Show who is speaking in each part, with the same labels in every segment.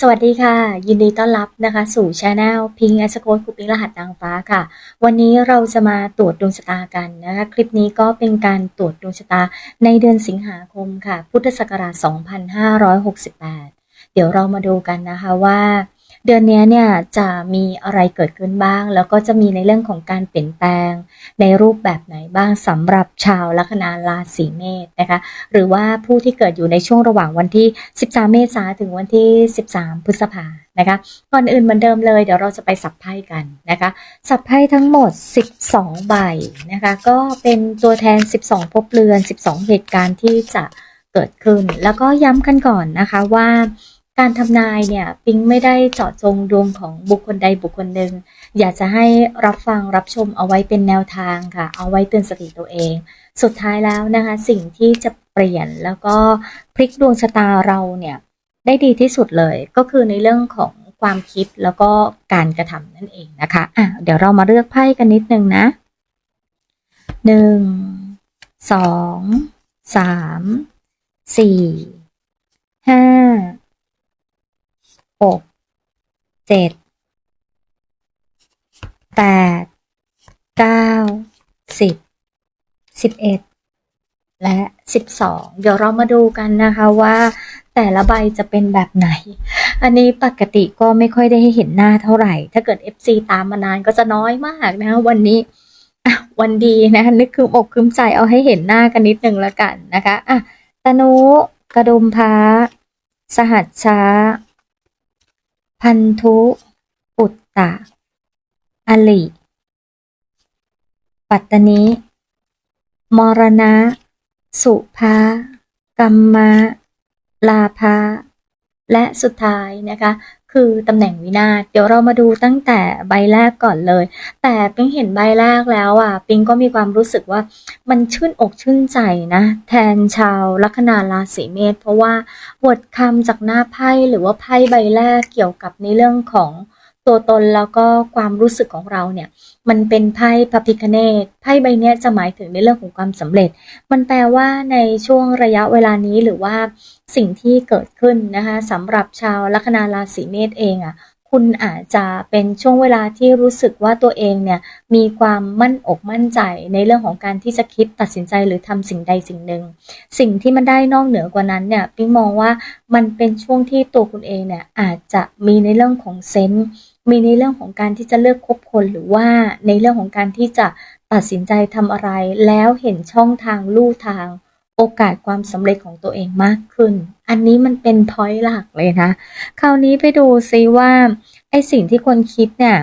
Speaker 1: สวัสดีค่ะ ยินดีต้อนรับนะคะ สู่ช anel พิงแอสโคดคุปปิ้งรหัสนางฟ้าค่ะ วันนี้เราจะมาตรวจดวงชะตากันนะคะ คลิปนี้ก็เป็นการตรวจดวงชะตาในเดือนสิงหาคมค่ะ พุทธศักราช 2568 เดี๋ยวเรามาดูกันนะคะว่า เดือนนี้เนี่ยจะมีอะไรเกิดขึ้นบ้าง แล้วก็จะมีในเรื่องของการเปลี่ยนแปลงในรูปแบบไหนบ้างสำหรับชาวลัคนาราศีเมษนะคะ หรือว่าผู้ที่เกิดอยู่ในช่วงระหว่างวันที่ 13 เมษายนถึงวันที่ 13 พฤษภานะคะก่อนอื่นเหมือนเดิมเลยเดี๋ยวเราจะไปสับไพ่กันนะคะสับไพ่ทั้งหมด 12 ใบนะคะ ก็เป็นตัวแทน 12ภพเรือน 12 เหตุการณ์ที่จะเกิดขึ้น แล้วก็ย้ำกันก่อนนะคะว่า การทำนายเนี่ยปิงไม่ได้เจาะจงดวงของบุคคลใดบุคคลหนึ่ง อยากจะให้รับฟังรับชมเอาไว้เป็นแนวทางค่ะ เอาไว้เตือนสติตัวเอง สุดท้ายแล้วนะคะ สิ่งที่จะเปลี่ยนแล้วก็พลิกดวงชะตาเราเนี่ยได้ดีที่สุดเลย ก็คือในเรื่องของความคิดแล้วก็การกระทำนั่นเองนะคะอะเดี๋ยวเรามาเลือกไพ่กันนิดนึงนะหนึ่งสองสามสี่ห้า หกเจ็ดแปดเก้าสิบสิบเอ็ดและสิบสองเดี๋ยวเรามาดูกันนะคะว่าแต่ละใบจะเป็นแบบไหน อันนี้ปกติก็ไม่ค่อยได้ให้เห็นหน้าเท่าไหร่ ถ้าเกิด FC ตามมานานก็จะน้อยมากนะวันนี้วันดีนะคะนึกคืมอกคืมใจเอาให้เห็นหน้ากันนิดนึงแล้วกันนะคะอะตนุกระดุมพระสหัสช้า พันธุปุตตะ อลิ ปัตตนิ มรณะ สุภา กัมมะ ลาภะและสุดท้ายนะคะ คือตำแหน่งวินาศเดี๋ยวเรามาดูตั้งแต่ใบแรกก่อนเลย แต่ปิงเห็นใบแรกแล้วอะ ปิงก็มีความรู้สึกว่ามันชื่นอกชื่นใจนะ แทนชาวลัคนาราศีเมษเพราะว่าบทคำจากหน้าไพ่หรือว่าไพ่ใบแรกเกี่ยวกับในเรื่องของ ตัวตนแล้วก็ความรู้สึกของเราเนี่ย มันเป็นไพ่พระพิคเนตไพ่ใบเนี้ยจะหมายถึงในเรื่องของความสำเร็จ มันแปลว่าในช่วงระยะเวลานี้หรือว่าสิ่งที่เกิดขึ้นนะคะสำหรับชาวลัคนาราศีเมษเองอะคุณอาจจะเป็นช่วงเวลาที่รู้สึกว่าตัวเองเนี่ยมีความมั่นอกมั่นใจในเรื่องของการที่จะคิดตัดสินใจหรือทำสิ่งใดสิ่งหนึ่ง สิ่งที่มันได้นอกเหนือกว่านั้นเนี่ยปิ๊งมองว่ามันเป็นช่วงที่ตัวคุณเองเนี่ยอาจจะมีในเรื่องของเซนส์ มีในเรื่องของการที่จะเลือกคบคนหรือว่าในเรื่องของการที่จะตัดสินใจทำอะไร แล้วเห็นช่องทางลู่ทางโอกาสความสำเร็จของตัวเองมากขึ้น อันนี้มันเป็นพอยต์หลักเลยนะ คราวนี้ไปดูซิว่าไอสิ่งที่คนคิดเนี่ย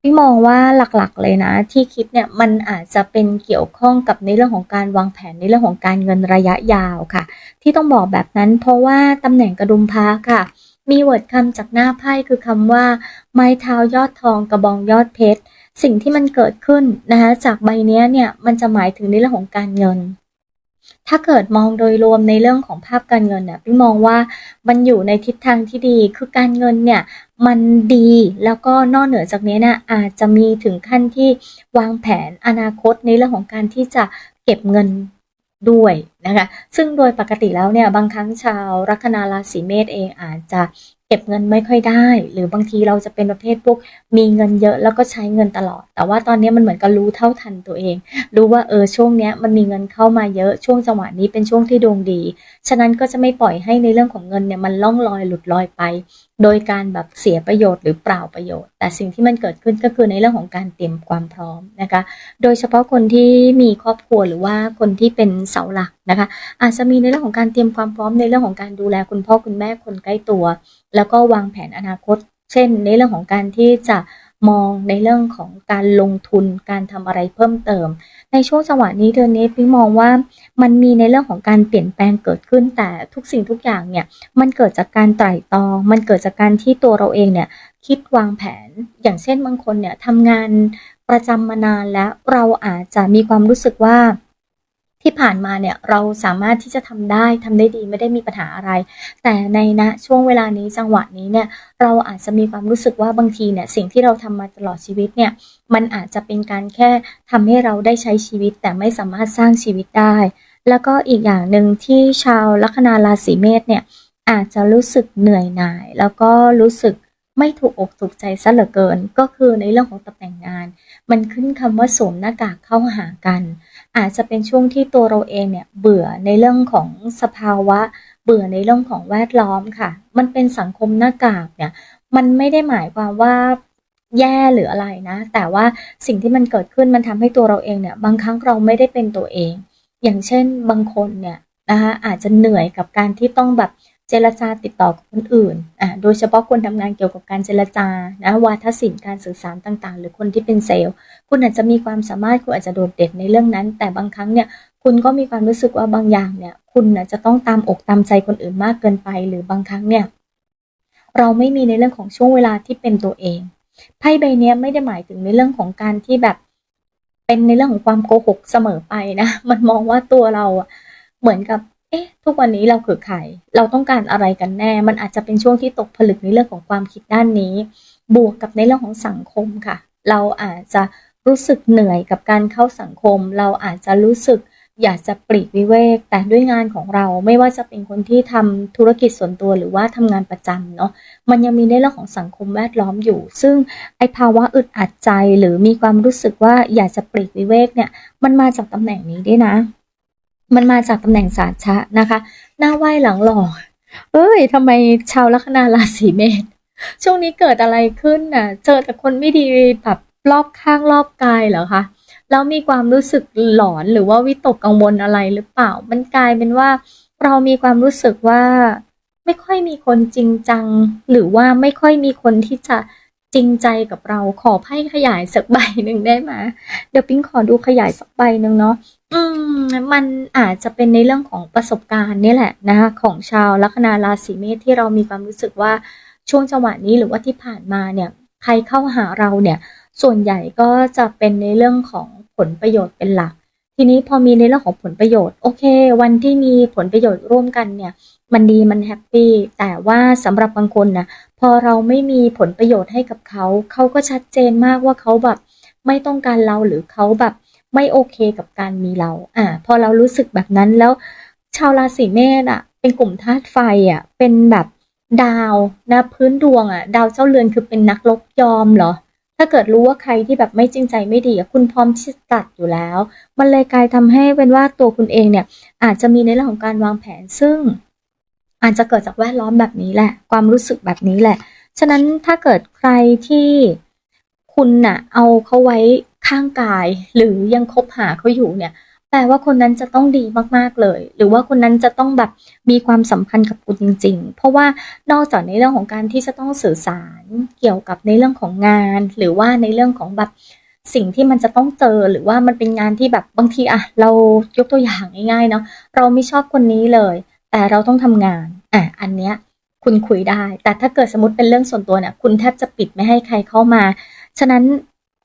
Speaker 1: พี่มองว่าหลักๆเลยนะ ที่คิดเนี่ยมันอาจจะเป็นเกี่ยวข้องกับในเรื่องของการวางแผนในเรื่องของการเงินระยะยาวค่ะ ที่ต้องบอกแบบนั้นเพราะว่าตำแหน่งกระดุมพระค่ะ มีเวิร์ดคำจากหน้าไพ่คือคำว่า ไม้เท้ายอดทองกระบองยอดเพชร สิ่งที่มันเกิดขึ้นนะคะจากใบเนี้ยเนี่ยมันจะหมายถึงในเรื่องของการเงิน ถ้าเกิดมองโดยรวมในเรื่องของภาพการเงินเนี่ยพี่มองว่ามันอยู่ในทิศทางที่ดี คือการเงินเนี่ยมันดีแล้วก็นอกเหนือจากนี้นี่ยอาจจะมีถึงขั้นที่วางแผนอนาคตในเรื่องของการที่จะเก็บเงิน ด้วยนะคะ ซึ่งโดยปกติแล้วเนี่ยบางครั้งชาวลัคนาราศีเมษเองอาจจะ ก็บเงินไม่ค่อยได้ หรือบางทีเราจะเป็นประเภทพวกมีเงินเยอะแล้วก็ใช้เงินตลอด แต่ว่าตอนนี้มันเหมือนกับรู้เท่าทันตัวเอง รู้ว่าเออช่วงเนี้ยมันมีเงินเข้ามาเยอะช่วงจังหวะนี้เป็นช่วงที่ดวงดี ฉะนั้นก็จะไม่ปล่อยให้ในเรื่องของเงินเนี่ยมันล่องลอยหลุดลอยไป โดยการแบบเสียประโยชน์หรือเปล่าประโยชน์ แต่สิ่งที่มันเกิดขึ้นก็คือในเรื่องของการเตรียมความพร้อมนะคะ โดยเฉพาะคนที่มีครอบครัวหรือว่าคนที่เป็นเสาหลัก นะคะ อาจจะมีในเรื่องของการเตรียมความพร้อมในเรื่องของการดูแลคุณพ่อคุณแม่คนใกล้ตัว แล้วก็วางแผนอนาคต เช่น ในเรื่องของการที่จะมองในเรื่องของการลงทุนการทำอะไรเพิ่มเติม ในช่วงจังหวะนี้เดือนนี้พี่มองว่ามันมีในเรื่องของการเปลี่ยนแปลงเกิดขึ้นแต่ทุกสิ่งทุกอย่างเนี่ยมันเกิดจากการไตร่ตรอง มันเกิดจากการที่ตัวเราเองเนี่ยคิดวางแผน อย่างเช่นบางคนเนี่ยทำงานประจำมานานแล้วเราอาจจะมีความรู้สึกว่า ที่ผ่านมาเนี่ยเราสามารถที่จะทำได้ทำได้ดีไม่ได้มีปัญหาอะไร แต่ในณช่วงเวลานี้จังหวะนี้เนี่ยเราอาจจะมีความรู้สึกว่าบางทีเนี่ยสิ่งที่เราทำมาตลอดชีวิตเนี่ยมันอาจจะเป็นการแค่ทำให้เราได้ใช้ชีวิต แต่ไม่สามารถสร้างชีวิตได้ แล้วก็อีกอย่างหนึ่งที่ชาวลัคนาราศีเมษเนี่ยอาจจะรู้สึกเหนื่อยหน่าย แล้วก็รู้สึกไม่ถูกอกถูกใจซะเหลือเกิน ก็คือในเรื่องของตำแหน่งงาน มันขึ้นคำว่าสวมหน้ากากเข้าหากัน อาจจะเป็นช่วงที่ตัวเราเองเนี่ยเบื่อในเรื่องของสภาวะ เบื่อในเรื่องของแวดล้อมค่ะ มันเป็นสังคมหน้ากากเนี่ย มันไม่ได้หมายความว่าแย่หรืออะไรนะ แต่ว่าสิ่งที่มันเกิดขึ้นมันทำให้ตัวเราเองเนี่ย บางครั้งเราไม่ได้เป็นตัวเอง อย่างเช่นบางคนเนี่ยนะคะอาจจะเหนื่อยกับการที่ต้องแบบ เจรจาติดต่อกับคนอื่นอ่าโดยเฉพาะคนทำงานเกี่ยวกับการเจรจานะวาทศิลป์การสื่อสารต่างๆ หรือคนที่เป็นเซลล์ คุณอาจจะมีความสามารถคุณอาจจะโดดเด่นในเรื่องนั้น แต่บางครั้งเนี่ยคุณก็มีความรู้สึกว่าบางอย่างเนี่ย คุณนะจจะต้องตามอกตามใจคนอื่นมากเกินไป หรือบางครั้งเนี่ยเราไม่มีในเรื่องของช่วงเวลาที่เป็นตัวเองไพ่ใบนี้ไม่ได้หมายถึงในเรื่องของการที่แบบเป็นในเรื่องของความโกหกเสมอไปนะ มันมองว่าตัวเราเหมือนกับ เอ๊ะ ทุกวันนี้เราคือใคร เราต้องการอะไรกันแน่ มันอาจจะเป็นช่วงที่ตกผลึกในเรื่องของความคิดด้านนี้ บวกกับในเรื่องของสังคมค่ะ เราอาจจะรู้สึกเหนื่อยกับการเข้าสังคม เราอาจจะรู้สึกอยากจะปลีกวิเวก แต่ด้วยงานของเราไม่ว่าจะเป็นคนที่ทำธุรกิจส่วนตัวหรือว่าทำงานประจำเนาะมันยังมีในเรื่องของสังคมแวดล้อมอยู่ ซึ่งไอภาวะอึดอัดใจหรือมีความรู้สึกว่าอยากจะปลีกวิเวกเนี่ย มันมาจากตำแหน่งนี้ด้วยนะ มันมาจากตำแหน่งสาชะนะคะ หน้าไหว้หลังหล่อเอ้ยทำไมชาวลัคนาราศีเมษช่วงนี้เกิดอะไรขึ้นน่ะ เจอแต่คนไม่ดีแบบรอบข้างรอบกายเหรอคะแล้วมีความรู้สึกหลอนหรือว่าวิตกกังวลอะไรหรือเปล่า มันกลายเป็นว่า เรามีความรู้สึกว่า ไม่ค่อยมีคนจริงจัง หรือว่าไม่ค่อยมีคนที่จะจริงใจกับเราขอไพ่ขยายสักใบหนึ่งได้ไหมเดี๋ยวปิ๊งขอดูขยายสักใบหนึ่งเนาะ อืมมันอาจจะเป็นในเรื่องของประสบการณ์นี่แหละนะคะของชาวลัคนาราศีเมษที่เรามีความรู้สึกว่าช่วงจังหวะนี้หรือว่าที่ผ่านมาเนี่ยใครเข้าหาเราเนี่ยส่วนใหญ่ก็จะเป็นในเรื่องของผลประโยชน์เป็นหลัก ทีนี้พอมีในเรื่องของผลประโยชน์โอเค วันที่มีผลประโยชน์ร่วมกันเนี่ยมันดีมันแฮปปี้แต่ว่าสำหรับบางคนนะพอเราไม่มีผลประโยชน์ให้กับเขา เขาก็ชัดเจนมากว่าเขาแบบไม่ต้องการเราหรือเขาแบบ ไม่โอเคกับการมีเรา อ่า พอเรารู้สึกแบบนั้นแล้ว ชาวราศีเมษอะ เป็นกลุ่มธาตุไฟอะ เป็นแบบดาวนะพื้นดวงอะ ดาวเจ้าเรือนคือเป็นนักลบยอมเหรอ ถ้าเกิดรู้ว่าใครที่แบบไม่จริงใจไม่ดีคุณพร้อมที่จะตัดอยู่แล้ว มันเลยกลายทำให้เป็นว่าตัวคุณเองเนี่ย อาจจะมีในเรื่องของการวางแผนซึ่ง อาจจะเกิดจากแวดล้อมแบบนี้แหละ ความรู้สึกแบบนี้แหละ ฉะนั้นถ้าเกิดใครที่คุณน่ะเอาเขาไว้ ข้างกาย หรือยังคบหาเขาอยู่เนี่ย แปลว่าคนนั้นจะต้องดีมากๆเลย หรือว่าคนนั้นจะต้องแบบมีความสัมพันธ์กับคุณจริง ๆ เพราะว่านอกจากในเรื่องของการที่จะต้องสื่อสารเกี่ยวกับในเรื่องของงาน หรือว่าในเรื่องของแบบสิ่งที่มันจะต้องเจอหรือว่ามันเป็นงานที่แบบบางทีอะเรายกตัวอย่างง่ายๆเนาะเราไม่ชอบคนนี้เลย แต่เราต้องทำงานอะอันเนี้ยคุณคุยได้ แต่ถ้าเกิดสมมติเป็นเรื่องส่วนตัวเนี่ยคุณแทบจะปิดไม่ให้ใครเข้ามา ฉะนั้น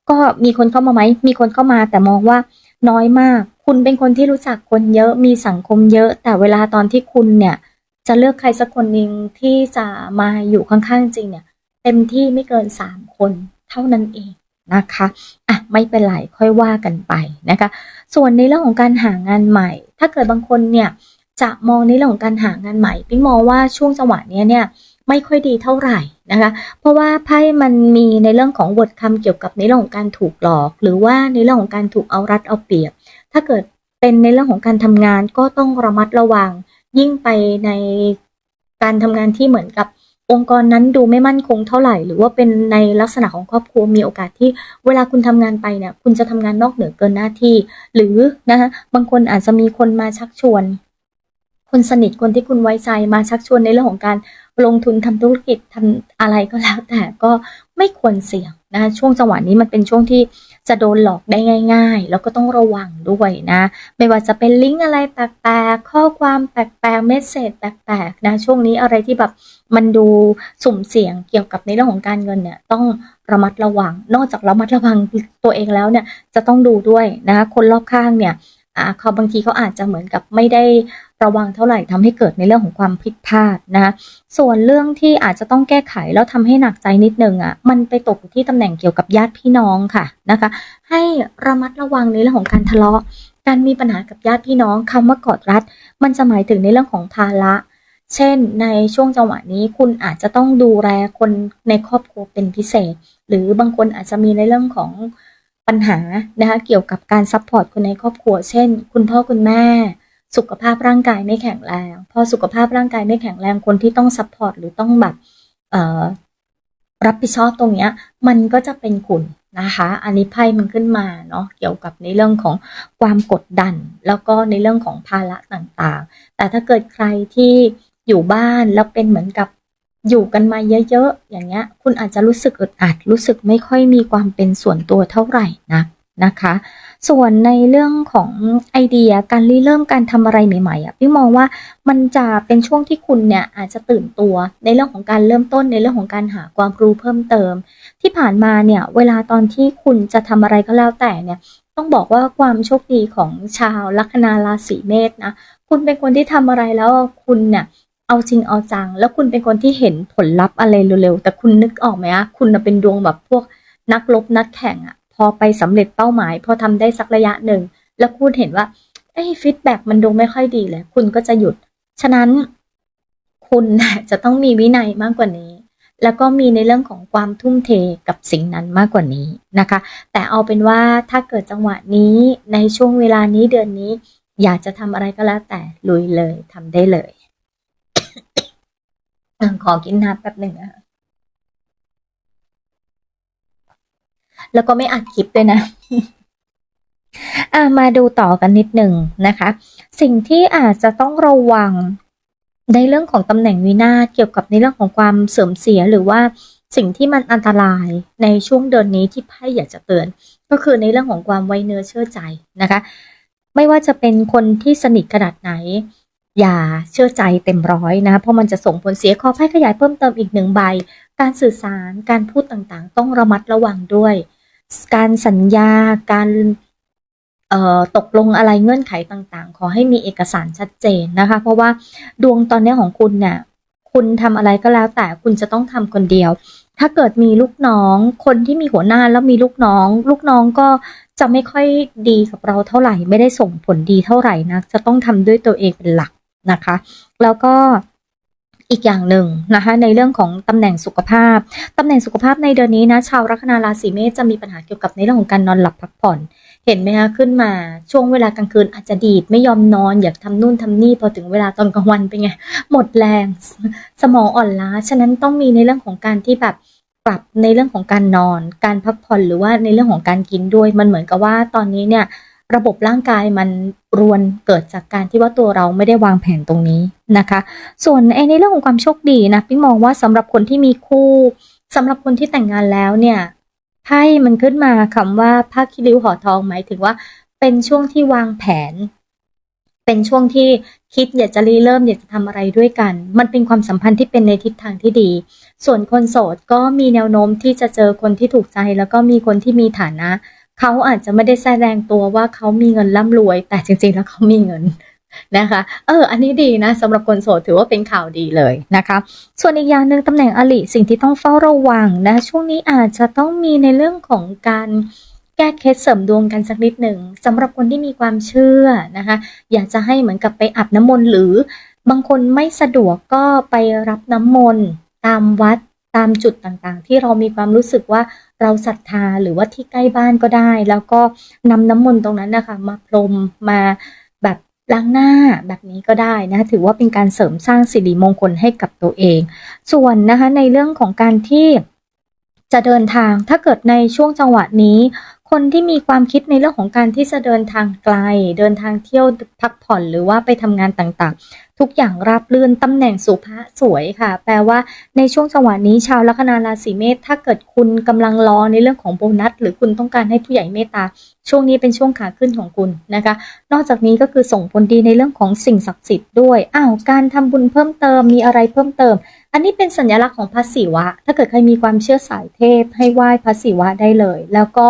Speaker 1: ก็มีคนเข้ามาไหม มีคนเข้ามาแต่มองว่าน้อยมาก คุณเป็นคนที่รู้จักคนเยอะ มีสังคมเยอะ แต่เวลาตอนที่คุณเนี่ย จะเลือกใครสักคนหนึ่งที่จะมาอยู่ข้างๆจริงเนี่ย เต็มที่ไม่เกินสามคนเท่านั้นเองนะคะอะไม่เป็นไรค่อยว่ากันไปนะคะ ส่วนในเรื่องของการหางานใหม่ ถ้าเกิดบางคนเนี่ยจะมองในเรื่องของการหางานใหม่ปิ๊งมองว่าช่วงจังหวะนี้เนี่ย ไม่ค่อยดีเท่าไหร่นะคะ เพราะว่าไพ่มันมีในเรื่องของบทคำเกี่ยวกับในเรื่องของการถูกหลอก หรือว่าในเรื่องของการถูกเอารัดเอาเปรียบ ถ้าเกิดเป็นในเรื่องของการทำงานก็ต้องระมัดระวัง ยิ่งไปในการทำงานที่เหมือนกับองค์กรนั้นดูไม่มั่นคงเท่าไหร่ หรือว่าเป็นในลักษณะของครอบครัวมีโอกาสที่เวลาคุณทำงานไปเนี่ยคุณจะทำงานนอกเหนือเกินหน้าที่ หรือนะคะบางคนอาจจะมีคนมาชักชวน คนสนิทคนที่คุณไว้ใจมาชักชวนในเรื่องของการ ลงทุนทำธุรกิจทำอะไรก็แล้ว แต่ก็ไม่ควรเสี่ยงนะช่วงจังหวะนี้มันเป็นช่วงที่จะโดนหลอกได้ง่าย ๆ แล้วก็ต้องระวังด้วยนะ ไม่ว่าจะเป็นลิงก์อะไรแปลกๆข้อความแปลกๆเมสเซจแปลกๆนะช่วงนี้อะไรที่แบบมันดูสุ่มเสี่ยงเกี่ยวกับในเรื่องของการเงินเนี่ยต้องระมัดระวัง นอกจากระมัดระวังตัวเองแล้วเนี่ยจะต้องดูด้วยนะคนรอบข้างเนี่ย เขาบางทีเขาอาจจะเหมือนกับไม่ได้ระวังเท่าไหร่ทำให้เกิดในเรื่องของความผิดพลาดนะส่วนเรื่องที่อาจจะต้องแก้ไขแล้วทำให้หนักใจนิดนึงอะ่ะมันไปตกที่ตำแหน่งเกี่ยวกับญาติพี่น้องค่ะนะคะ ให้ระมัดระวังในเรื่องของการทะเลาะ การมีปัญหากับญาติพี่น้องคำว่ากอดรัด มันจะหมายถึงในเรื่องของภาระเช่น ในช่วงจังหวะนี้คุณอาจจะต้องดูแลคนในครอบครัวเป็นพิเศษ หรือบางคนอาจจะมีในเรื่องของ ปัญหานะคะเกี่ยวกับการซัพพอร์ตคนในครอบครัว เช่น คุณพ่อคุณแม่ สุขภาพร่างกายไม่แข็งแรง พอสุขภาพร่างกายไม่แข็งแรงคนที่ต้องซัพพอร์ตหรือต้องแบบรับผิดชอบตรงเนี้ยมันก็จะเป็นคุณนะคะ อันนี้ไพ่มันขึ้นมาเนาะเกี่ยวกับในเรื่องของความกดดัน แล้วก็ในเรื่องของภาระต่างๆ แต่ถ้าเกิดใครที่อยู่บ้านแล้วเป็นเหมือนกับ อยู่กันมาเยอะๆ อย่างเงี้ย คุณอาจจะรู้สึกอึดอัด รู้สึกไม่ค่อยมีความเป็นส่วนตัวเท่าไหร่นะนะคะ ส่วนในเรื่องของไอเดียการริเริ่มการทำอะไรใหม่ๆอะพี่มองว่ามันจะเป็นช่วงที่คุณเนี่ยอาจจะตื่นตัวในเรื่องของการเริ่มต้นในเรื่องของการหาความรู้เพิ่มเติม ที่ผ่านมาเนี่ยเวลาตอนที่คุณจะทำอะไรก็แล้วแต่เนี่ยต้องบอกว่าความโชคดีของชาวลัคนาราศีเมษนะคุณเป็นคนที่ทำอะไรแล้วคุณเนี่ย เอาจริงเอาจัง แล้วคุณเป็นคนที่เห็นผลลัพธ์อะไรเร็วๆ แต่คุณนึกออกไหมอะคุณเป็นดวงแบบพวกนักลบนักแข่งอะพอไปสำเร็จเป้าหมาย พอทำได้สักระยะหนึ่ง แล้วคุณเห็นว่าไอ้ฟีดแบ็กมันดูไม่ค่อยดีเลย คุณก็จะหยุด ฉะนั้นคุณจะต้องมีวินัยมากกว่านี้ แล้วก็มีในเรื่องของความทุ่มเทกับสิ่งนั้นมากกว่านี้นะคะ แต่เอาเป็นว่าถ้าเกิดจังหวะนี้ในช่วงเวลานี้เดือนนี้ อยากจะทำอะไรก็แล้วแต่ลุยเลยทำได้เลย ขอกินน้ำแป๊บหนึ่งนะคะแล้วก็ไม่อัดคลิปด้วยนะอ่ามาดูต่อกันนิดหนึ่งนะคะ สิ่งที่อาจจะต้องระวังในเรื่องของตำแหน่งวินาศเกี่ยวกับในเรื่องของความเสื่อมเสียหรือว่าสิ่งที่มันอันตรายในช่วงเดือนนี้ที่ไพ่อยากจะเตือน ก็คือในเรื่องของความไว้เนื้อเชื่อใจนะคะ ไม่ว่าจะเป็นคนที่สนิทขนาดไหน อย่าเชื่อใจเต็มร้อยนะ เพราะมันจะส่งผลเสียขอไพ่ขยายเพิ่มเติมอีกหนึ่งใบ การสื่อสารการพูดต่างๆ ต้องระมัดระวังด้วย การสัญญาการเอ่อตกลงอะไรเงื่อนไขต่างๆ ขอให้มีเอกสารชัดเจนนะคะ เพราะว่าดวงตอนนี้ของคุณเนี่ยคุณทำอะไรก็แล้วแต่คุณจะต้องทำคนเดียว ถ้าเกิดมีลูกน้อง คนที่มีหัวหน้าแล้วมีลูกน้อง ลูกน้องก็จะไม่ค่อยดีกับเราเท่าไหร่ ไม่ได้ส่งผลดีเท่าไหร่นะ จะต้องทำด้วยตัวเองเป็นหลัก นะคะ แล้วก็อีกอย่างหนึ่งนะคะในเรื่องของตำแหน่งสุขภาพตำแหน่งสุขภาพในเดือนนี้นะชาวลัคนาราศีเมษจะมีปัญหาเกี่ยวกับในเรื่องของการนอนหลับพักผ่อน เห็นไหมคะขึ้นมาช่วงเวลากลางคืนอาจจะดีดไม่ยอมนอนอยากทำนู่นทำนี่พอถึงเวลาตอนกลางวันเป็นไงหมดแรงสมองอ่อนล้า ฉะนั้นต้องมีในเรื่องของการที่แบบปรับในเรื่องของการนอน การพักผ่อนหรือว่าในเรื่องของการกินด้วยมันเหมือนกับว่าตอนนี้เนี่ย ระบบร่างกายมันรวนเกิดจากการที่ว่าตัวเราไม่ได้วางแผนตรงนี้นะคะ ส่วนในเรื่องของความโชคดีนะพี่มองว่าสำหรับคนที่มีคู่สำหรับคนที่แต่งงานแล้วเนี่ยไพ่มันขึ้นมาคำว่าผ้าคิริ้วห่อทองหมายถึงว่า เป็นช่วงที่วางแผน เป็นช่วงที่คิดอยากจะรีเริ่มอยากจะทำอะไรด้วยกัน มันเป็นความสัมพันธ์ที่เป็นในทิศทางที่ดี ส่วนคนโสดก็มีแนวโน้มที่จะเจอคนที่ถูกใจ แล้วก็มีคนที่มีฐานะ เขาอาจจะไม่ได้แสดงตัวว่าเขามีเงินร่ำรวย แต่จริงๆแล้วเขามีเงินนะคะ เออ อันนี้ดีนะสำหรับคนโสดถือว่าเป็นข่าวดีเลยนะคะ ส่วนอีกอย่างหนึ่งตำแหน่งอลิสิ่งที่ต้องเฝ้าระวังนะ ช่วงนี้อาจจะต้องมีในเรื่องของการแก้เคล็ดเสริมดวงกันสักนิดหนึ่งสำหรับคนที่มีความเชื่อนะคะ อยากจะให้เหมือนกับไปอาบน้ำมนต์หรือบางคนไม่สะดวกก็ไปรับน้ำมนต์ตามวัด ตามจุดต่างๆ ที่เรามีความรู้สึกว่าเราศรัทธาหรือว่าที่ใกล้บ้านก็ได้ แล้วก็นำน้ำมนต์ตรงนั้นนะคะ มาพรมมาแบบล้างหน้าแบบนี้ก็ได้นะถือว่าเป็นการเสริมสร้างสิริมงคลให้กับตัวเอง ส่วนนะคะในเรื่องของการที่จะเดินทางถ้าเกิดในช่วงจังหวะนี้คนที่มีความคิดในเรื่องของการที่จะเดินทางไกล เดินทางเที่ยวพักผ่อนหรือว่าไปทำงานต่างๆ ทุกอย่างราบรื่นตำแหน่งสุภาสวยค่ะ แปลว่าในช่วงจังหวะนี้ชาวลัคนาราศีเมษถ้าเกิดคุณกำลังรอในเรื่องของโบนัส หรือคุณต้องการให้ผู้ใหญ่เมตตา ช่วงนี้เป็นช่วงขาขึ้นของคุณนะคะ นอกจากนี้ก็คือส่งผลดีในเรื่องของสิ่งศักดิ์สิทธิ์ด้วยอ้าวการทำบุญเพิ่มเติมมีอะไรเพิ่มเติม อันนี้เป็นสัญลักษณ์ของพระศิวะ ถ้าเกิดใครมีความเชื่อสายเทพ ให้ไหว้พระศิวะได้เลย แล้วก็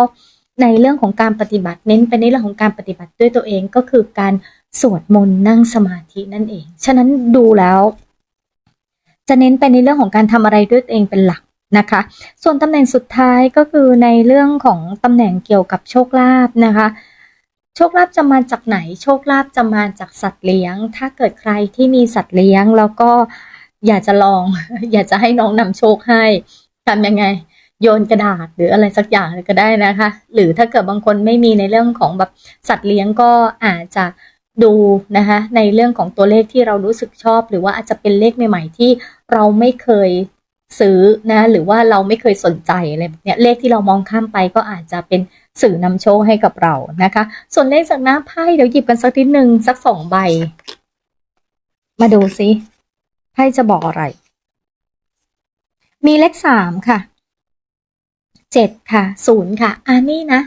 Speaker 1: ในเรื่องของการปฏิบัติเน้นไปในเรื่องของการปฏิบัติด้วยตัวเองก็คือการ สวดมนต์นั่งสมาธินั่นเอง ฉะนั้นดูแล้ว จะเน้นไปในเรื่องของการทำอะไรด้วยตัวเองเป็นหลักนะคะ ส่วนตำแหน่งสุดท้ายก็คือในเรื่องของตำแหน่งเกี่ยวกับโชคลาภนะคะ โชคลาภจะมาจากไหน โชคลาภจะมาจากสัตว์เลี้ยง ถ้าเกิดใครที่มีสัตว์เลี้ยงแล้วก็อยากจะลอง อยากจะให้น้องนำโชคให้ทำยังไงโยนกระดาษหรืออะไรสักอย่างก็ได้นะคะ หรือถ้าเกิดบางคนไม่มีในเรื่องของแบบสัตว์เลี้ยงก็อาจจะ ดูนะคะในเรื่องของตัวเลขที่เรารู้สึกชอบ หรือว่าอาจจะเป็นเลขใหม่ ๆ ที่เราไม่เคยซื้อนะหรือว่าเราไม่เคยสนใจอะไรแบบเนี้ยเลขที่เรามองข้ามไปก็อาจจะเป็นสื่อนำโชคให้กับเรานะคะ ส่วนเลขจากหน้าไพ่เดี๋ยวหยิบกันสักนิดหนึ่งสักสองใบ มาดูซิไพ่จะบอกอะไร มีเลขสามค่ะเจ็ดค่ะศูนย์ค่ะอันนี้นะ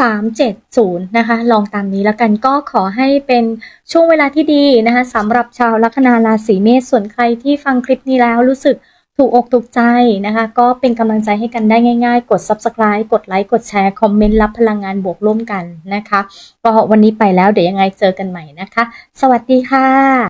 Speaker 1: สามเจ็ดศูนย์นะคะ ลองตามนี้แล้วกันก็ขอให้เป็นช่วงเวลาที่ดีนะคะสำหรับชาวลัคนาราศีเมษส่วนใครที่ฟังคลิปนี้แล้วรู้สึกถูกอกถูกใจนะคะ ก็เป็นกำลังใจให้กันได้ง่ายๆ กด subscribe กดไลค์กดแชร์ คอมเมนต์รับพลังงานบวกร่วมกันนะคะ ก็วันนี้ไปแล้วเดี๋ยวยังไงเจอกันใหม่นะคะ สวัสดีค่ะ